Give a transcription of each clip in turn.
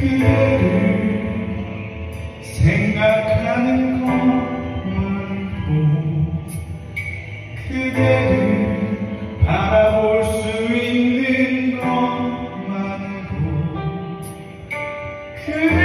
그대를 생각하는 것만으로 그대를 바라볼 수 있는 것만으로 그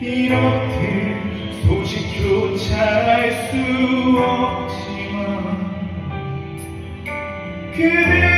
이렇게 소식조차 알 수 없지만 그대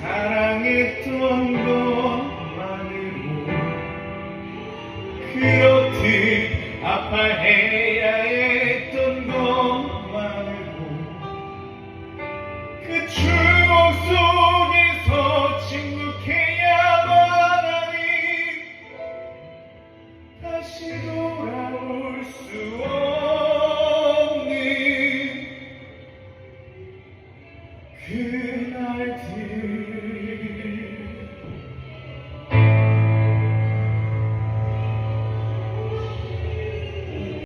사랑했던 것만으로 그렇듯 아파해야 했던 것만으로 그 추억 속에서 침묵해야만 하니 다시 돌아올 수 없는 그날들